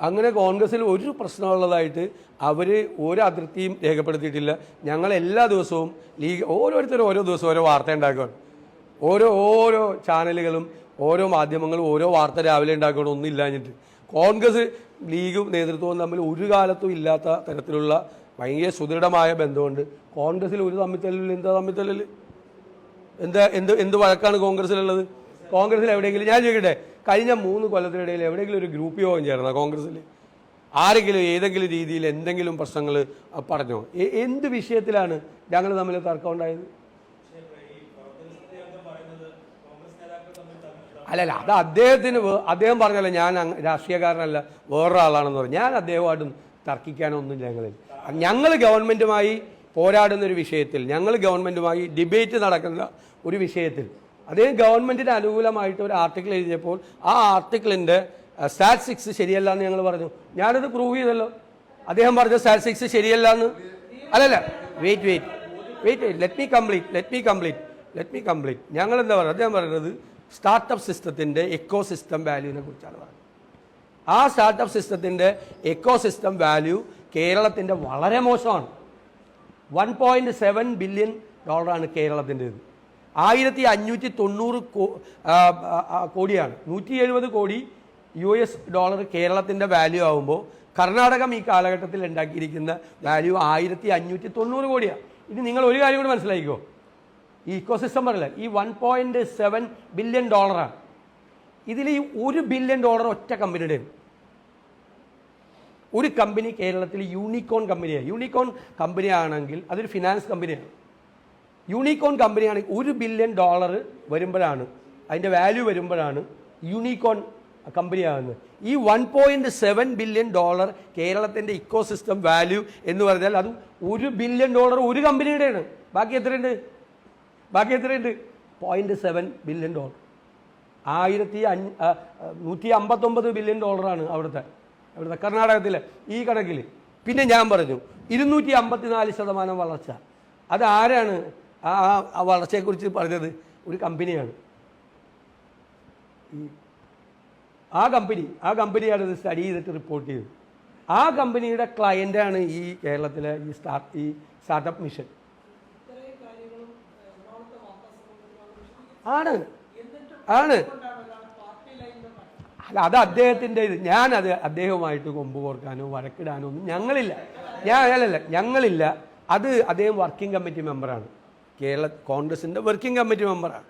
അങ്ങനെ കോൺഗ്രസിൽ ഒരു പ്രശ്നമുള്ളതായിട്ട് അവർ ഒരു അതിർത്തിയും രേഖപ്പെടുത്തിയിട്ടില്ല. ഞങ്ങൾ എല്ലാ ദിവസവും ലീഗ് ഓരോരുത്തരും ഓരോ ദിവസവും ഓരോ വാർത്ത ഉണ്ടാക്കുകയാണ്. ഓരോ ഓരോ ചാനലുകളും ഓരോ മാധ്യമങ്ങളും ഓരോ വാർത്ത രാവിലെ ഉണ്ടാക്കണം ഒന്നും ഇല്ലാഞ്ഞിട്ട് കോൺഗ്രസ് ലീഗും നേതൃത്വവും തമ്മിൽ ഒരു കാലത്തും ഇല്ലാത്ത തരത്തിലുള്ള ഭയങ്കര സുദൃഢമായ ബന്ധമുണ്ട്. കോൺഗ്രസിൽ ഒരു തമ്മിത്തല്ലിൽ എന്താ തമ്മിത്തല്ലിൽ എന്താ എന്ത് എന്ത് വഴക്കാണ് കോൺഗ്രസിലുള്ളത്? കോൺഗ്രസിൽ എവിടെയെങ്കിലും ഞാൻ ചോദിക്കട്ടെ? കഴിഞ്ഞ മൂന്ന് കൊല്ലത്തിനിടയിൽ എവിടെയെങ്കിലും ഒരു ഗ്രൂപ്പ് യോഗം ചേർന്ന കോൺഗ്രസിൽ ആരെങ്കിലും ഏതെങ്കിലും രീതിയിൽ എന്തെങ്കിലും പ്രശ്നങ്ങൾ പറഞ്ഞോ? എന്ത് വിഷയത്തിലാണ് ഞങ്ങൾ തമ്മിൽ തർക്കം ഉണ്ടായത്? അല്ലല്ല അത് അദ്ദേഹത്തിന് അദ്ദേഹം പറഞ്ഞല്ലോ ഞാൻ രാഷ്ട്രീയക്കാരനല്ല വേറൊരാളാണെന്ന് പറഞ്ഞു. ഞാൻ അദ്ദേഹമായിട്ടും തർക്കിക്കാനൊന്നും ഞങ്ങളിൽ. ഞങ്ങൾ ഗവൺമെന്റുമായി പോരാടുന്ന ഒരു വിഷയത്തിൽ ഞങ്ങൾ ഗവൺമെന്റുമായി ഡിബേറ്റ് നടക്കുന്ന ഒരു വിഷയത്തിൽ അദ്ദേഹം ഗവൺമെന്റിന് അനുകൂലമായിട്ട് ഒരു ആർട്ടിക്കിൾ എഴുതിയപ്പോൾ ആ ആർട്ടിക്കിളിന്റെ സ്റ്റാറ്റിസ്റ്റിക്സ് ശരിയല്ല എന്ന് ഞങ്ങൾ പറഞ്ഞു. ഞാനത് പ്രൂവ് ചെയ്തല്ലോ. അദ്ദേഹം പറഞ്ഞ സ്റ്റാറ്റിസ്റ്റിക്സ് ശരിയല്ല എന്ന്. അല്ലല്ല wait wait wait let me complete let me complete let me complete ഞങ്ങൾ എന്താ പറയുക? അദ്ദേഹം പറയുന്നത് സ്റ്റാർട്ടപ്പ് സിസ്റ്റത്തിന്റെ എക്കോ സിസ്റ്റം വാല്യൂവിനെ കുറിച്ചാണ് പറയുന്നത്. ആ സ്റ്റാർട്ടപ്പ് സിസ്റ്റത്തിന്റെ എക്കോ സിസ്റ്റം വാല്യൂ കേരളത്തിന്റെ വളരെ മോശമാണ്. വൺ പോയിന്റ് സെവൻ ബില്യൺ ഡോളറാണ് കേരളത്തിന്റേത്. ആയിരത്തി അഞ്ഞൂറ്റി തൊണ്ണൂറ് കോടിയാണ്. നൂറ്റി എഴുപത് കോടി യു എസ് ഡോളർ കേരളത്തിന്റെ വാല്യൂ ആകുമ്പോൾ കർണാടകം ഈ കാലഘട്ടത്തിൽ ഉണ്ടാക്കിയിരിക്കുന്ന വാല്യൂ ആയിരത്തി അഞ്ഞൂറ്റി തൊണ്ണൂറ് കോടിയാണ്. ഇനി നിങ്ങൾ ഒരു കാര്യം കൂടി മനസ്സിലാക്കിക്കോ. ഈ ഇക്കോസിസ്റ്റം പറയില്ല? ഈ വൺ പോയിന്റ് സെവൻ ബില്യൺ ഡോളറാണ് ഇതിൽ ഈ ഒരു ബില്യൺ ഡോളർ ഒറ്റ കമ്പനിയുടെ ഒരു കമ്പനി കേരളത്തിൽ യൂണിക്കോൺ കമ്പനിയാണ് യൂണിക്കോൺ കമ്പനിയാണെങ്കിൽ അതൊരു ഫിനാൻസ് കമ്പനിയാണ് യൂണിക്കോൺ കമ്പനിയാണെങ്കിൽ ഒരു ബില്യൺ ഡോളർ വരുമ്പോഴാണ്. അതിന്റെ വാല്യൂ വരുമ്പോഴാണ് യൂണിക്കോൺ കമ്പനിയാകുന്നത് ഈ one point seven billion dollar കേരളത്തിന്റെ ഇക്കോസിസ്റ്റം വാല്യൂ എന്ന് പറഞ്ഞാൽ അത് ഒരു ബില്യൺ ഡോളർ ഒരു കമ്പനിയുടെയാണ് ബാക്കി എത്രയുണ്ട്? ബാക്കി എത്രയുണ്ട്? പോയിന്റ് സെവൻ ബില്യൺ ഡോളർ ആയിരത്തി അഞ്ഞ് നൂറ്റി അമ്പത്തൊമ്പത് ബില്യൺ ഡോളറാണ് അവിടുത്തെ. അവിടുത്തെ കർണാടകത്തിലെ ഈ കണക്കിൽ പിന്നെ ഞാൻ പറഞ്ഞു ഇരുന്നൂറ്റി അമ്പത്തിനാല് ശതമാനം വളർച്ച. അത് ആരാണ്? ആ ആ- വളർച്ചയെക്കുറിച്ച് പറഞ്ഞത് ഒരു കമ്പനിയാണ്. ഈ ആ കമ്പനി ആ കമ്പനിയാണ് ഇത് സ്റ്റഡി ചെയ്തിട്ട് റിപ്പോർട്ട് ചെയ്തത്. ആ കമ്പനിയുടെ ക്ലയന്റാണ് ഈ കേരളത്തിലെ ഈ സ്റ്റാർട്ട് ഈ സ്റ്റാർട്ടപ്പ് മിഷൻ ആണ്. ആണ്. അല്ല അത് അദ്ദേഹത്തിന്റെ ഇത്. ഞാനത് അദ്ദേഹവുമായിട്ട് കൊമ്പ് കോർക്കാനോ വഴക്കിടാനോ ഒന്നും ഞങ്ങളില്ല. ഞാൻ അല്ലല്ല ഞങ്ങളില്ല. അത് അദ്ദേഹം വർക്കിംഗ് കമ്മിറ്റി മെമ്പറാണ് കേരള കോൺഗ്രസിന്റെ വർക്കിംഗ് കമ്മിറ്റി മെമ്പറാണ്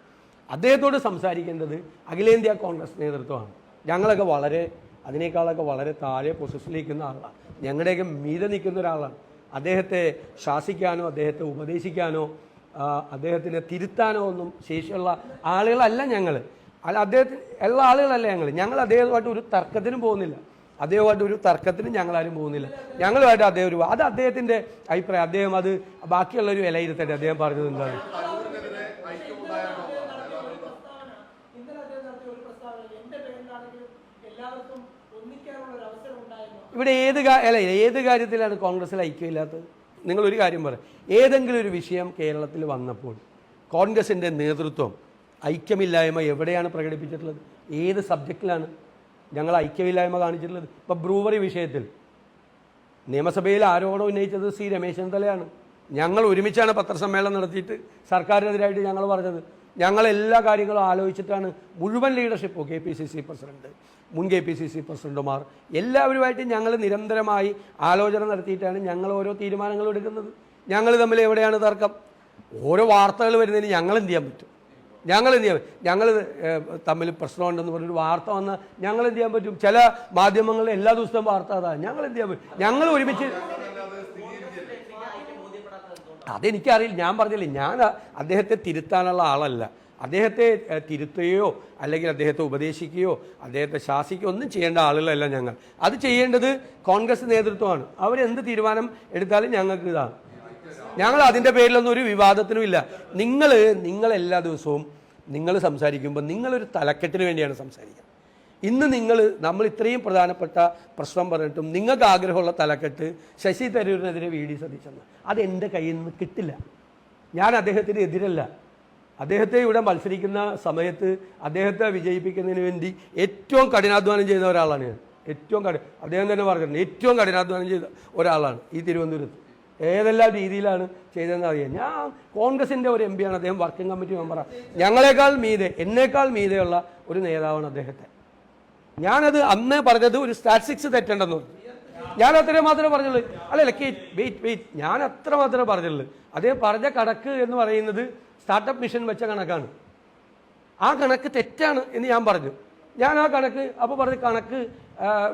അദ്ദേഹത്തോട് സംസാരിക്കേണ്ടത് അഖിലേന്ത്യാ കോൺഗ്രസ് നേതൃത്വമാണ്. ഞങ്ങളൊക്കെ വളരെ അതിനേക്കാളൊക്കെ വളരെ താഴെ പൊസിഷനിൽ ആളാണ്. ഞങ്ങളുടെയൊക്കെ മീതെ നിൽക്കുന്ന ഒരാളാണ്. അദ്ദേഹത്തെ ശാസിക്കാനോ അദ്ദേഹത്തെ ഉപദേശിക്കാനോ അദ്ദേഹത്തിനെ തിരുത്താനോ ഒന്നും ശേഷിയുള്ള ആളുകളല്ല ഞങ്ങൾ അല്ല അദ്ദേഹത്തിന് എല്ലാ ആളുകളല്ല ഞങ്ങൾ ഞങ്ങൾ അദ്ദേഹമായിട്ട് ഒരു തർക്കത്തിനും പോകുന്നില്ല. അദ്ദേഹമായിട്ട് ഒരു തർക്കത്തിന് ഞങ്ങളാരും പോകുന്നില്ല. ഞങ്ങളുമായിട്ട് അദ്ദേഹം ഒരു അത് അദ്ദേഹത്തിന്റെ അഭിപ്രായം. അദ്ദേഹം അത് ബാക്കിയുള്ള ഒരു വിലയിരുത്തട്ടെ അദ്ദേഹം പറഞ്ഞത് എന്താണ്? ഇവിടെ ഏത് അല്ല ഏത് കാര്യത്തിലാണ് കോൺഗ്രസ്സിൽ ഐക്യമില്ലാത്തത്? നിങ്ങളൊരു കാര്യം പറ. ഏതെങ്കിലും ഒരു വിഷയം കേരളത്തിൽ വന്നപ്പോൾ കോൺഗ്രസിന്റെ നേതൃത്വം ഐക്യമില്ലായ്മ എവിടെയാണ് പ്രകടിപ്പിച്ചിട്ടുള്ളത്? ഏത് സബ്ജക്റ്റിലാണ്? ഞങ്ങൾ ഐക്യമില്ലായ്മ കാണിച്ചിട്ടുള്ളത്. ഇപ്പം ബ്രൂവറി വിഷയത്തിൽ നിയമസഭയിൽ ആരോപണം ഉന്നയിച്ചത് സി രമേശ് ചെന്നിത്തലയാണ്. ഞങ്ങൾ ഒരുമിച്ചാണ് പത്രസമ്മേളനം നടത്തിയിട്ട് സർക്കാരിനെതിരായിട്ട് ഞങ്ങൾ പറഞ്ഞത്. ഞങ്ങൾ എല്ലാ കാര്യങ്ങളും ആലോചിച്ചിട്ടാണ് മുഴുവൻ ലീഡർഷിപ്പും K P C C president മുൻ കെ പി സി സി പ്രസിഡന്റുമാർ എല്ലാവരുമായിട്ട് ഞങ്ങൾ നിരന്തരമായി ആലോചന നടത്തിയിട്ടാണ് ഞങ്ങൾ ഓരോ തീരുമാനങ്ങളും എടുക്കുന്നത്. ഞങ്ങൾ തമ്മിൽ എവിടെയാണ് തർക്കം? ഓരോ വാർത്തകൾ വരുന്നതിന് ഞങ്ങൾ എന്ത് ചെയ്യാൻ പറ്റും? ഞങ്ങൾ എന്ത് ചെയ്യാൻ ഞങ്ങൾ തമ്മിൽ പ്രശ്നമുണ്ടെന്ന് പറഞ്ഞൊരു വാർത്ത വന്ന് ഞങ്ങൾ എന്ത് ചെയ്യാൻ പറ്റും? ചില മാധ്യമങ്ങളിൽ എല്ലാ ദിവസവും വാർത്ത അതാ. ഞങ്ങൾ എന്ത് ചെയ്യാൻ പറ്റും? ഞങ്ങൾ ഒരുമിച്ച് അതെനിക്കറിയില്ല. ഞാൻ പറഞ്ഞില്ലേ ഞാൻ അദ്ദേഹത്തെ തിരുത്താനുള്ള ആളല്ല. അദ്ദേഹത്തെ തിരുത്തുകയോ അല്ലെങ്കിൽ അദ്ദേഹത്തെ ഉപദേശിക്കുകയോ അദ്ദേഹത്തെ ശാസിക്കുകയോ ഒന്നും ചെയ്യേണ്ട ആളുകളല്ല ഞങ്ങൾ. അത് ചെയ്യേണ്ടത് കോൺഗ്രസ് നേതൃത്വമാണ്. അവരെന്ത് തീരുമാനം എടുത്താലും ഞങ്ങൾക്ക് ഇതാണ്. ഞങ്ങൾ അതിന്റെ പേരിലൊന്നും ഒരു വിവാദത്തിനും ഇല്ല. നിങ്ങൾ നിങ്ങൾ എല്ലാ ദിവസവും നിങ്ങൾ സംസാരിക്കുമ്പോൾ നിങ്ങളൊരു തലക്കെട്ടിന് വേണ്ടിയാണ് സംസാരിക്കുന്നത് ഇന്ന് നിങ്ങൾ നമ്മൾ ഇത്രയും പ്രധാനപ്പെട്ട പ്രശ്നം പറഞ്ഞിട്ടും നിങ്ങൾക്ക് ആഗ്രഹമുള്ള തലക്കെട്ട് ശശി തരൂരിനെതിരെ വി ഡി അത് എന്റെ കയ്യിൽ നിന്ന് കിട്ടില്ല. ഞാൻ അദ്ദേഹത്തിന് എതിരല്ല. അദ്ദേഹത്തെ ഇവിടെ മത്സരിക്കുന്ന സമയത്ത് അദ്ദേഹത്തെ വിജയിപ്പിക്കുന്നതിന് വേണ്ടി ഏറ്റവും കഠിനാധ്വാനം ചെയ്യുന്ന ഒരാളാണ് ഞാൻ. ഏറ്റവും കഠിന അദ്ദേഹം തന്നെ പറഞ്ഞിട്ടുണ്ട് ഏറ്റവും കഠിനാധ്വാനം ചെയ്ത ഒരാളാണ് ഈ തിരുവനന്തപുരത്ത്. ഏതെല്ലാം രീതിയിലാണ് ചെയ്തതെന്ന് അറിയാം. ഞാൻ കോൺഗ്രസിന്റെ ഒരു എം ആണ്. അദ്ദേഹം വർക്കിംഗ് കമ്മിറ്റി മെമ്പറാണ് ഞങ്ങളെക്കാൾ മീതെ എന്നേക്കാൾ മീതെയുള്ള ഒരു നേതാവാണ് അദ്ദേഹത്തെ. ഞാനത് അന്നേ പറഞ്ഞത് ഒരു സ്റ്റാറ്റിസ്റ്റിക്സ് തെറ്റേണ്ടെന്ന് പറഞ്ഞു. ഞാൻ അത്രയും മാത്രമേ പറഞ്ഞുള്ളൂ. അല്ലല്ല വെയിറ്റ് വെയിറ്റ് ഞാൻ അത്ര മാത്രമേ പറഞ്ഞുള്ളൂ. അദ്ദേഹം പറഞ്ഞ കണക്ക് എന്ന് പറയുന്നത് സ്റ്റാർട്ടപ്പ് മിഷൻ വെച്ച കണക്കാണ്. ആ കണക്ക് തെറ്റാണ് എന്ന് ഞാൻ പറഞ്ഞു. ഞാൻ ആ കണക്ക് അപ്പോൾ പറഞ്ഞ് കണക്ക്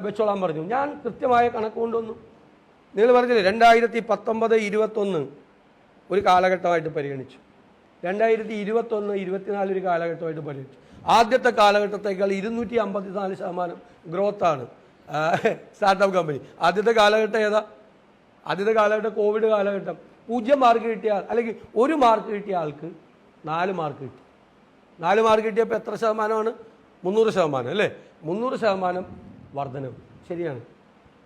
വെച്ചോളാൻ പറഞ്ഞു. ഞാൻ കൃത്യമായ കണക്ക് കൊണ്ടുവന്നു. നിങ്ങൾ പറഞ്ഞില്ലേ രണ്ടായിരത്തി പത്തൊമ്പത് ഇരുപത്തൊന്ന് ഒരു കാലഘട്ടമായിട്ട് പരിഗണിച്ചു. രണ്ടായിരത്തി ഇരുപത്തൊന്ന് ഇരുപത്തിനാല് ഒരു കാലഘട്ടമായിട്ട് പരിഗണിച്ചു. ആദ്യത്തെ കാലഘട്ടത്തേക്കാൾ ഇരുന്നൂറ്റി അമ്പത്തിനാല് ശതമാനം ഗ്രോത്താണ് സ്റ്റാർട്ടപ്പ് കമ്പനി ആദ്യത്തെ കാലഘട്ടം ഏതാ? ആദ്യത്തെ കാലഘട്ടം കോവിഡ് കാലഘട്ടം. പൂജ്യം മാർക്ക് കിട്ടിയ അല്ലെങ്കിൽ ഒരു മാർക്ക് കിട്ടിയ ആൾക്ക് നാല് മാർക്ക് കിട്ടി. നാല് മാർക്ക് കിട്ടിയപ്പോൾ എത്ര ശതമാനമാണ്? മുന്നൂറ് ശതമാനം അല്ലേ? മുന്നൂറ് ശതമാനം വർധനവ്. ശരിയാണ്.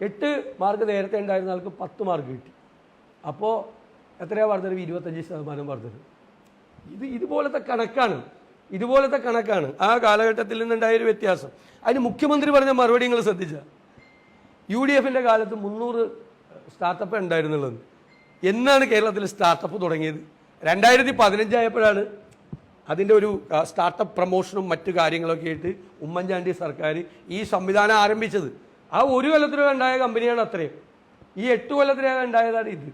എട്ട് മാർക്ക് നേരത്തെ ഉണ്ടായിരുന്ന ആൾക്ക് പത്ത് മാർക്ക് കിട്ടി. അപ്പോൾ എത്രയാണ് വർധനവ് ഇരുപത്തഞ്ച് ശതമാനം വർധനവ് ഇത് ഇതുപോലത്തെ കണക്കാണ്. ഇതുപോലത്തെ കണക്കാണ്. ആ കാലഘട്ടത്തിൽ നിന്നുണ്ടായൊരു വ്യത്യാസം. അതിന് മുഖ്യമന്ത്രി പറഞ്ഞ മറുപടി നിങ്ങൾ ശ്രദ്ധിച്ച. യു ഡി എഫിന്റെ കാലത്ത് മുന്നൂറ് സ്റ്റാർട്ടപ്പ് ഉണ്ടായിരുന്നുള്ളത്. എന്നാണ് കേരളത്തിൽ സ്റ്റാർട്ടപ്പ് തുടങ്ങിയത്? രണ്ടായിരത്തി പതിനഞ്ചായപ്പോഴാണ് അതിന്റെ ഒരു സ്റ്റാർട്ടപ്പ് പ്രൊമോഷനും മറ്റു കാര്യങ്ങളൊക്കെ ആയിട്ട് ഉമ്മൻചാണ്ടി സർക്കാർ ഈ സംവിധാനം ആരംഭിച്ചത്. ആ ഒരു കൊല്ലത്തിനകം ഉണ്ടായ കമ്പനിയാണ് അത്രയും. ഈ എട്ട് കൊല്ലത്തിനകം ഉണ്ടായതാണ് ഇത്.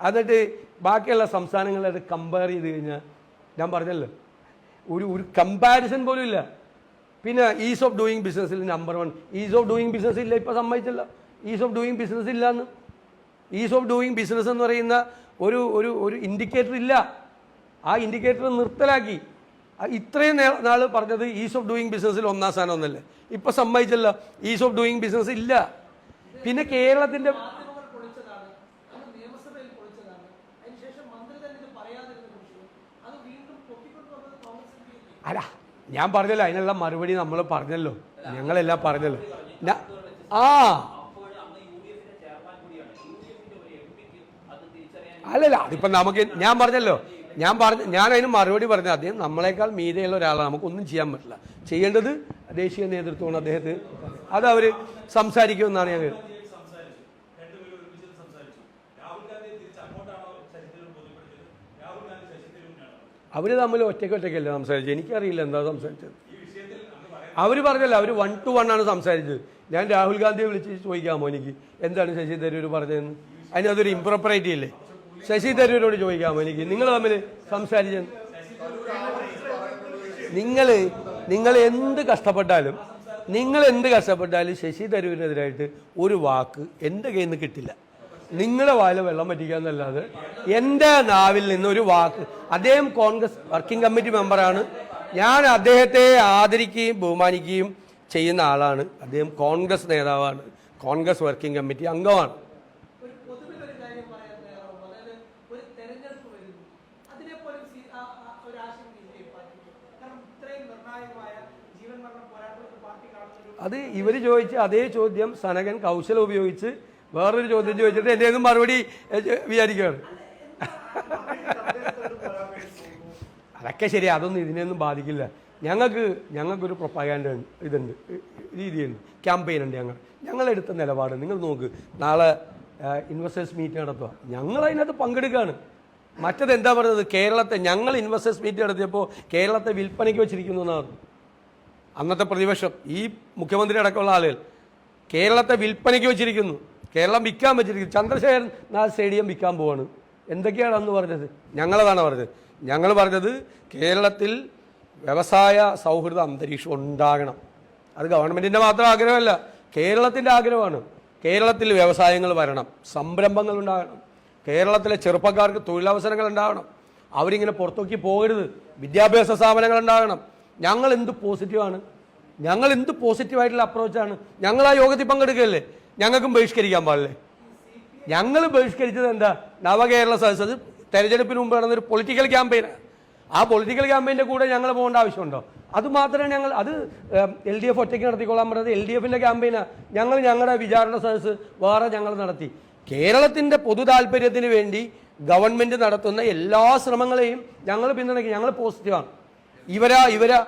എന്നിട്ട് ബാക്കിയുള്ള സംസ്ഥാനങ്ങളായിട്ട് കമ്പയർ ചെയ്ത് കഴിഞ്ഞാൽ ഞാൻ പറഞ്ഞല്ലോ. ഒരു ഒരു കമ്പാരിസൺ പോലും ഇല്ല. പിന്നെ ഈസ് ഓഫ് ഡൂയിങ് ബിസിനസ്സിൽ number one ease of doing business ഇല്ല ഇപ്പം സമ്മതിച്ചല്ലോ. ഈസ് ഓഫ് ഡൂയിങ് ബിസിനസ് ഇല്ല എന്ന് ഈസ് ഓഫ് ഡൂയിങ് ബിസിനസ് എന്ന് പറയുന്ന ഒരു ഒരു ഒരു ഇൻഡിക്കേറ്റർ ഇല്ല. ആ ഇൻഡിക്കേറ്റർ നിർത്തലാക്കി. ഇത്രയും നാൾ പറഞ്ഞത് ഈസ് ഓഫ് ഡൂയിങ് ബിസിനസ്സിൽ ഒന്നാം സ്ഥാനം ഒന്നല്ലേ? ഇപ്പൊ സമ്മതിച്ചല്ല ഈസ് ഓഫ് ഡൂയിങ് ബിസിനസ് ഇല്ല. പിന്നെ കേരളത്തിന്റെ അല്ല? ഞാൻ പറഞ്ഞല്ലോ അതിനുള്ള മറുപടി നമ്മൾ പറഞ്ഞല്ലോ. ഞങ്ങളെല്ലാം പറഞ്ഞല്ലോ. ആ. അല്ലല്ല അതിപ്പോ നമുക്ക് ഞാൻ പറഞ്ഞല്ലോ. ഞാൻ പറഞ്ഞ ഞാൻ അതിന് മറുപടി പറഞ്ഞ അദ്ദേഹം നമ്മളെക്കാൾ മീതെയുള്ള ഒരാളാണ്. നമുക്കൊന്നും ചെയ്യാൻ പറ്റില്ല. ചെയ്യേണ്ടത് ദേശീയ നേതൃത്വമാണ് അദ്ദേഹത്തെ അത് അവർ സംസാരിക്കുമെന്നാണ് ഞാൻ. അവർ തമ്മിൽ ഒറ്റയ്ക്ക് ഒറ്റയ്ക്കല്ല സംസാരിച്ചത്? എനിക്കറിയില്ല എന്താ സംസാരിച്ചത്. അവർ പറഞ്ഞല്ല അവർ വൺ ടു വൺ ആണ് സംസാരിച്ചത്. ഞാൻ രാഹുൽ ഗാന്ധിയെ വിളിച്ച് ചോദിക്കാമോ എനിക്ക്? എന്താണ് ശശി തരൂർ പറഞ്ഞതെന്ന്? അതിനതൊരു ഇംപ്രോപ്പറേറ്റി ഇല്ലേ? ശശി തരൂരോട് ചോദിക്കാമോ എനിക്ക്. നിങ്ങൾ തമ്മിൽ സംസാരിച്ച നിങ്ങൾ നിങ്ങൾ എന്ത് കഷ്ടപ്പെട്ടാലും നിങ്ങൾ എന്ത് കഷ്ടപ്പെട്ടാലും ശശി തരൂരിനെതിരായിട്ട് ഒരു വാക്ക് എന്റെ കയ്യിൽ നിന്ന് കിട്ടില്ല. നിങ്ങളുടെ വായില വെള്ളം പറ്റിക്കാന്നല്ലാതെ എന്റെ നാവിൽ നിന്ന് ഒരു വാക്ക്. അദ്ദേഹം കോൺഗ്രസ് വർക്കിംഗ് കമ്മിറ്റി മെമ്പറാണ്. ഞാൻ അദ്ദേഹത്തെ ആദരിക്കുകയും ബഹുമാനിക്കുകയും ചെയ്യുന്ന ആളാണ്. അദ്ദേഹം കോൺഗ്രസ് നേതാവാണ്. കോൺഗ്രസ് വർക്കിംഗ് കമ്മിറ്റി അംഗമാണ് ഒരു പൊതുവിൽ ഒരു കാര്യം പറയാൻ തയ്യാറാവും അതായത് ഒരു തെരഞ്ഞെടുപ്പ് വരുന്നു അതിനെപ്പോലും സി- ആ- ആ പോരാട്ടത്തിൽ പാർട്ടി കാണുന്ന അത് ഇവർ ചോദിച്ച അതേ ചോദ്യം സനകൻ കൗശലം ഉപയോഗിച്ച് വേറൊരു ചോദ്യം ചോദിച്ചിട്ട് എന്റെ ഒന്നും മറുപടി വിചാരിക്കുകയാണ് അതൊക്കെ ശരി അതൊന്നും ഇതിനെയൊന്നും ബാധിക്കില്ല. ഞങ്ങൾക്ക് ഞങ്ങൾക്കൊരു പ്രൊപ്പഗാൻഡ ഇതുണ്ട് രീതിയുണ്ട് ക്യാമ്പയിൻ ഉണ്ട് ഞങ്ങൾ. ഞങ്ങളെടുത്ത നിലപാട് നിങ്ങൾ നോക്ക് നാളെ ഇൻവെസ്റ്റേഴ്സ് മീറ്റ് നടത്തുക. ഞങ്ങൾ അതിനകത്ത് പങ്കെടുക്കുകയാണ് മറ്റത് എന്താ പറയുന്നത് കേരളത്തെ ഞങ്ങൾ ഇൻവെസ്റ്റേഴ്സ് മീറ്റ് നടത്തിയപ്പോൾ കേരളത്തെ വിൽപ്പനയ്ക്ക് വെച്ചിരിക്കുന്നു എന്നാണ്. അന്നത്തെ പ്രതിപക്ഷം ഈ മുഖ്യമന്ത്രി അടക്കമുള്ള ആളുകൾ കേരളത്തെ വിൽപ്പനയ്ക്ക് വെച്ചിരിക്കുന്നു. കേരളം വിൽക്കാൻ വെച്ചിരിക്കുന്നു. ചന്ദ്രശേഖരൻ നാ സ്റ്റേഡിയം വിൽക്കാൻ പോവാണ്. എന്തൊക്കെയാണ് അന്ന് പറഞ്ഞത്? ഞങ്ങളതാണ് പറഞ്ഞത്. ഞങ്ങൾ പറഞ്ഞത് കേരളത്തിൽ വ്യവസായ സൗഹൃദ അന്തരീക്ഷം ഉണ്ടാകണം. അത് ഗവൺമെന്റിന്റെ മാത്രം ആഗ്രഹമല്ല കേരളത്തിന്റെ ആഗ്രഹമാണ്. കേരളത്തിൽ വ്യവസായങ്ങൾ വരണം സംരംഭങ്ങൾ ഉണ്ടാകണം. കേരളത്തിലെ ചെറുപ്പക്കാർക്ക് തൊഴിലവസരങ്ങൾ ഉണ്ടാകണം. അവരിങ്ങനെ പുറത്തേക്ക് പോകരുത്. വിദ്യാഭ്യാസ സ്ഥാപനങ്ങൾ ഉണ്ടാകണം. ഞങ്ങൾ എന്ത് പോസിറ്റീവാണ് ഞങ്ങൾ എന്ത് പോസിറ്റീവായിട്ടുള്ള അപ്രോച്ചാണ് ഞങ്ങൾ ആ യോഗത്തിൽ പങ്കെടുക്കുകയല്ലേ? ഞങ്ങൾക്കും ബഹിഷ്കരിക്കാൻ പാടില്ലേ? ഞങ്ങൾ ബഹിഷ്കരിച്ചത് എന്താ? നവകേരള സദസ് അത് തെരഞ്ഞെടുപ്പിന് മുമ്പ് നടന്നൊരു പൊളിറ്റിക്കൽ ക്യാമ്പയിനാണ് ആ പൊളിറ്റിക്കൽ ക്യാമ്പയിന്റെ കൂടെ ഞങ്ങൾ പോകേണ്ട ആവശ്യമുണ്ടോ? അത് മാത്രമേ ഞങ്ങൾ അത് എൽ ഡി എഫ് ഒറ്റയ്ക്ക് നടത്തിക്കൊള്ളാൻ പറഞ്ഞത് എൽ ഡി എഫിന്റെ ക്യാമ്പയിനാണ് ഞങ്ങൾ ഞങ്ങളുടെ വിചാരണ സദസ്സ് വേറെ ഞങ്ങൾ നടത്തി. കേരളത്തിന്റെ പൊതു താല്പര്യത്തിന് വേണ്ടി ഗവൺമെന്റ് നടത്തുന്ന എല്ലാ ശ്രമങ്ങളെയും ഞങ്ങൾ പിന്തുണയ്ക്കും. ഞങ്ങൾ പോസിറ്റീവാണ്. ഇവരാ ഇവരാ.